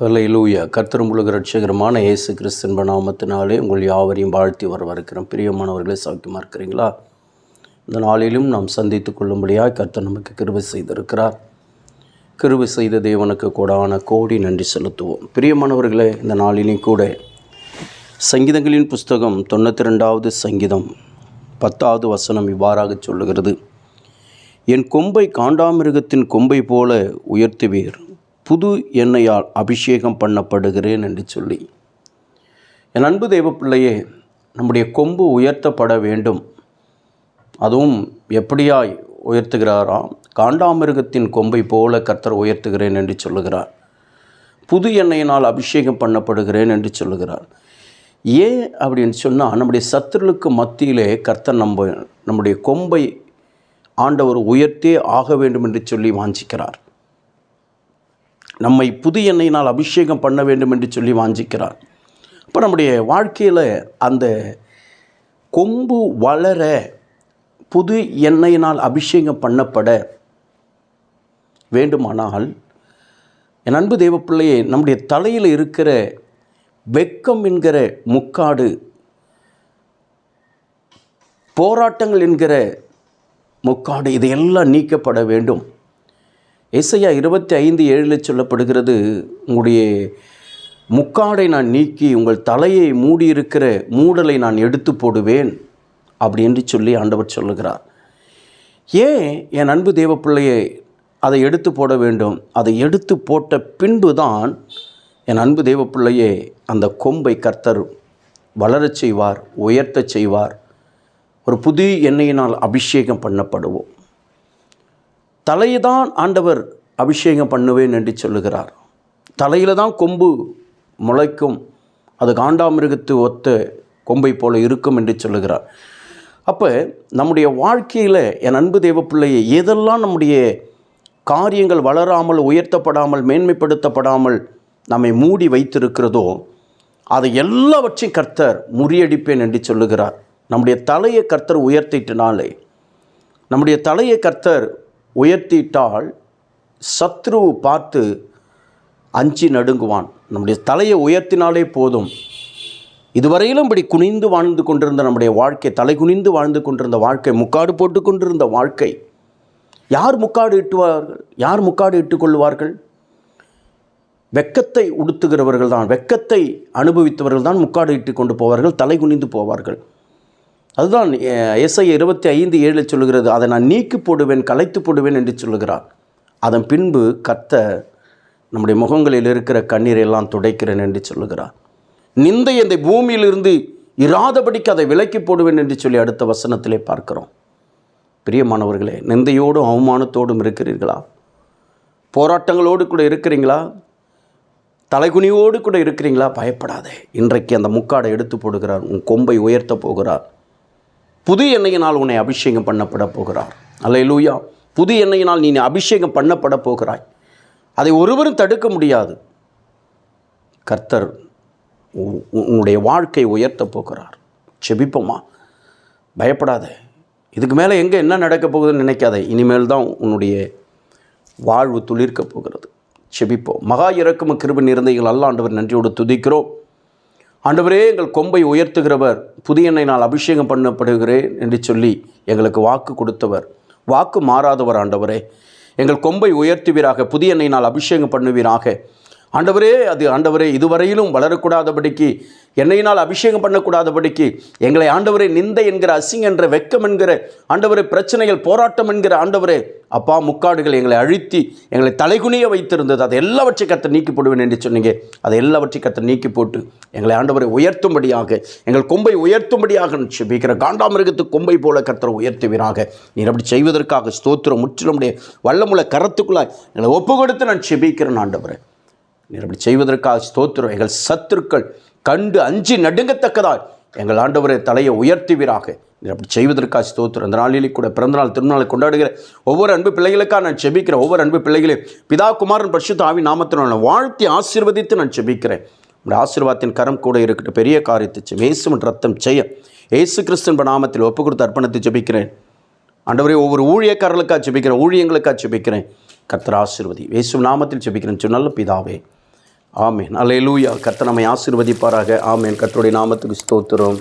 Hallelujah கர்த்தரும் உலக ரட்சகரமான இயேசு கிறிஸ்தன்ப நாமத்தினாலே உங்கள் யாவரையும் வாழ்த்தி வரவிருக்கிறோம் பிரியமானவர்களே சௌக்கியமாக இருக்கிறீங்களா? இந்த நாளிலும் நாம் சந்தித்து கொள்ளும்படியாக கர்த்தர் நமக்கு கிருபை செய்திருக்கிறார். கிருபை செய்த தேவனுக்கு கூடான கோடி நன்றி செலுத்துவோம். பிரியமானவர்களே இந்த நாளிலும் கூட சங்கீதங்களின் புஸ்தகம் தொண்ணூற்றி ரெண்டாவது சங்கீதம் பத்தாவது வசனம் இவ்வாறாக சொல்லுகிறது. என் கொம்பை காண்டாமிருகத்தின் கொம்பை போல உயர்த்துவீர். புது எண்ணெயால் அபிஷேகம் பண்ணப்படுகிறேன் என்று சொல்லி. என் அன்பு தெய்வ பிள்ளையே நம்முடைய கொம்பு உயர்த்தப்பட வேண்டும். அதுவும் எப்படியாய் உயர்த்துகிறாராம் காண்டாமிருகத்தின் கொம்பை போல கர்த்தர் உயர்த்துகிறேன் என்று சொல்லுகிறார். புது எண்ணெயினால் அபிஷேகம் பண்ணப்படுகிறேன் என்று சொல்லுகிறார். ஏன் அப்படின்னு சொன்னால் நம்முடைய சத்துருளுக்கு மத்தியிலே கர்த்தர் நம்ம நம்முடைய கொம்பை ஆண்டவர் உயர்த்தே ஆக வேண்டும் என்று சொல்லி வாஞ்சிக்கிறார். நம்மை புது எண்ணெயினால் அபிஷேகம் பண்ண வேண்டும் என்று சொல்லி வாஞ்சிக்கிறார். இப்போ நம்முடைய வாழ்க்கையில் அந்த கொம்பு வளர புது எண்ணெயினால் அபிஷேகம் பண்ணப்பட வேண்டுமானால் என் அன்பு தேவப்பிள்ளையே நம்முடைய தலையில் இருக்கிற வெக்கம் என்கிற முக்காடு போராட்டங்கள் என்கிற முக்காடு இதையெல்லாம் நீக்கப்பட வேண்டும். இசையா இருபத்தி ஐந்து ஏழில் சொல்லப்படுகிறது உங்களுடைய முக்காடை நான் நீக்கி உங்கள் தலையை மூடியிருக்கிற மூடலை நான் எடுத்து போடுவேன் அப்படி என்று சொல்லி ஆண்டவர் சொல்லுகிறார். ஏன் என் அன்பு தேவ பிள்ளையை அதை எடுத்து போட வேண்டும்? அதை எடுத்து போட்ட பின்பு தான் என் அன்பு தேவ பிள்ளையே அந்த கொம்பை கர்த்தர் வளரச் செய்வார் உயர்த்தச் செய்வார். ஒரு புது எண்ணெயினால் அபிஷேகம் பண்ணப்படுவோம். தலையை தான் ஆண்டவர் அபிஷேகம் பண்ணுவேன் என்று சொல்லுகிறார். தலையில் தான் கொம்பு முளைக்கும். அது காண்டாமிருகத்து ஒத்த கொம்பை போல இருக்கும் என்று சொல்லுகிறார். அப்போ நம்முடைய வாழ்க்கையில் என் அன்பு தேவ பிள்ளையை எதெல்லாம் நம்முடைய காரியங்கள் வளராமல் உயர்த்தப்படாமல் மேன்மைப்படுத்தப்படாமல் நம்மை மூடி வைத்திருக்கிறதோ அதை எல்லாவற்றையும் கர்த்தர் முறியடிப்பேன் என்று சொல்லுகிறார். நம்முடைய தலையை கர்த்தர் உயர்த்திட்டனாலே. நம்முடைய தலையை கர்த்தர் உயர்த்திட்டால் சத்ரு பார்த்து அஞ்சி நடுங்குவான். நம்முடைய தலையை உயர்த்தினாலே போதும். இதுவரையிலும் இப்படி குனிந்து வாழ்ந்து கொண்டிருந்த நம்முடைய வாழ்க்கை தலை குனிந்து வாழ்ந்து கொண்டிருந்த வாழ்க்கை முக்காடு போட்டு கொண்டிருந்த வாழ்க்கை யார் முக்காடு இட்டுவார்கள்? யார் முக்காடு இட்டுக்கொள்வார்கள் வெக்கத்தை உடுத்துகிறவர்கள் தான் வெக்கத்தை அனுபவித்தவர்கள் தான் முக்காடு இட்டு கொண்டு போவார்கள் தலை குனிந்து போவார்கள். அதுதான் எஸ்ஐ இருபத்தி ஐந்து ஏழில் சொல்லுகிறது அதை நான் நீக்கி போடுவேன் கலைத்து போடுவேன் என்று சொல்லுகிறார். அதன் பின்பு கத்த நம்முடைய முகங்களில் இருக்கிற கண்ணீரை எல்லாம் துடைக்கிறேன் என்று சொல்லுகிறார். நிந்தை இந்த பூமியிலிருந்து இராதபடிக்கு அதை விலக்கி போடுவேன் என்று சொல்லி அடுத்த வசனத்திலே பார்க்கிறோம். பிரியமானவர்களே நிந்தையோடும் அவமானத்தோடும் இருக்கிறீர்களா? போராட்டங்களோடு கூட இருக்கிறீங்களா? தலைகுனியோடு கூட இருக்கிறீங்களா? பயப்படாதே. இன்றைக்கு அந்த முக்காடை எடுத்து போடுகிறார் உன் கொம்பை உயர்த்த போகிறார். புது எண்ணெயினால் உன்னை அபிஷேகம் பண்ணப்பட போகிறார். அல்லையிலூயா புது எண்ணெயினால் நீ அபிஷேகம் பண்ணப்பட போகிறாய். அதை ஒருவரும் தடுக்க முடியாது. கர்த்தர் உ- உன்னுடைய வாழ்க்கை உயர்த்த போகிறார். செபிப்போமா? பயப்படாத. இதுக்கு மேலே எங்கே என்ன நடக்க போகுதுன்னு நினைக்காத. இனிமேல் தான் உன்னுடைய வாழ்வு துளிர்க்க போகிறது. செபிப்போம். மகா இறக்கும கிருபன் நிறைந்த எங்கள் அல்ல ஆண்டவர் நன்றியோடு துதிக்கிறோம். ஆண்டவரே எங்கள் கொம்பை உயர்த்துகிறவர் புதிய எண்ணெய் நான் அபிஷேகம் பண்ணப்படுகிறேன் என்று சொல்லி எங்களுக்கு வாக்கு கொடுத்தவர். வாக்கு மாறாதவர் ஆண்டவரே. எங்கள் கொம்பை உயர்த்துவீராக புதிய எண்ணெய் நாள் அபிஷேகம் பண்ணுவீராக. ஆண்டவரே அது ஆண்டவரே இதுவரையிலும் வளரக்கூடாதபடிக்கு என்னையினால் அபிஷேகம் பண்ணக்கூடாதபடிக்கு எங்களை ஆண்டவரே நிந்தை என்கிற அசிங் என்ற வெக்கம் என்கிற ஆண்டவரே பிரச்சனைகள் போராட்டம் என்கிற ஆண்டவரே அப்பா முக்காடுகள் எங்களை அழுத்தி எங்களை தலைகுனிய வைத்திருந்தது. அதை எல்லாவற்றையும் கற்று நீக்கி போடுவேன் என்று சொன்னீங்க. அதை எல்லாவற்றையும் கற்று நீக்கி போட்டு எங்களை ஆண்டவரை உயர்த்தும்படியாக எங்கள் கொம்பை உயர்த்தும்படியாக செபிக்கிற காண்டாமிருகத்து கொம்பை போல கத்தரை உயர்த்துவீராக. நீர் அப்படி செய்வதற்காக ஸ்தோத்திரம் முற்றிலுடைய வல்லமுள்ள கரத்துக்குள்ளாய் எங்களை ஒப்பு கொடுத்து நான் செபிக்கிறேன் ஆண்டவரை. நீர் அப்படி செய்வதற்காக ஸ்தோத்திரம். எங்கள் சத்துருக்கள் கண்டு அஞ்சு நடுங்கத்தக்கதாய். எங்கள் ஆண்டவரை தலையை உயர்த்துவீராக. நீர் அப்படி செய்வதற்காக ஸ்தோத்திரம். அந்த நாளிலே கூட பிறந்தநாள் திருநாளை கொண்டாடுகிற ஒவ்வொரு அன்பு பிள்ளைகளுக்காக நான் செபிக்கிறேன். ஒவ்வொரு அன்பு பிள்ளைகளையும் பிதா குமாரன் பரிசுத்த ஆவி நாமத்தினால் நான் வாழ்த்தி ஆசீர்வதித்து நான் செபிக்கிறேன். உங்கள் ஆசீர்வாதத்தின் கரம் கூட இருக்கட்டும். பெரிய காரியத்தை செய். இயேசுவின் ரத்தம் செய்ய. இயேசு கிறிஸ்தன் நாமத்தில் ஒப்பு கொடுத்து அர்ப்பணத்தை ஜெபிக்கிறேன் ஆண்டவரே ஒவ்வொரு ஊழியக்காரர்களுக்காக ஜெபிக்கிறேன் ஊழியங்களுக்காக ஜெபிக்கிறேன் கர்த்தர் ஆசீர்வதி. இயேசு நாமத்தில் ஜெபிக்கிறேன் சொன்னாலும் பிதாவே ஆமேன். அலையலூயா கத்த நம்மை ஆசீர்வதிப்பாராக. ஆமேன். கத்தருடைய நாமத்துக்கு ஸ்தோத்திரம்.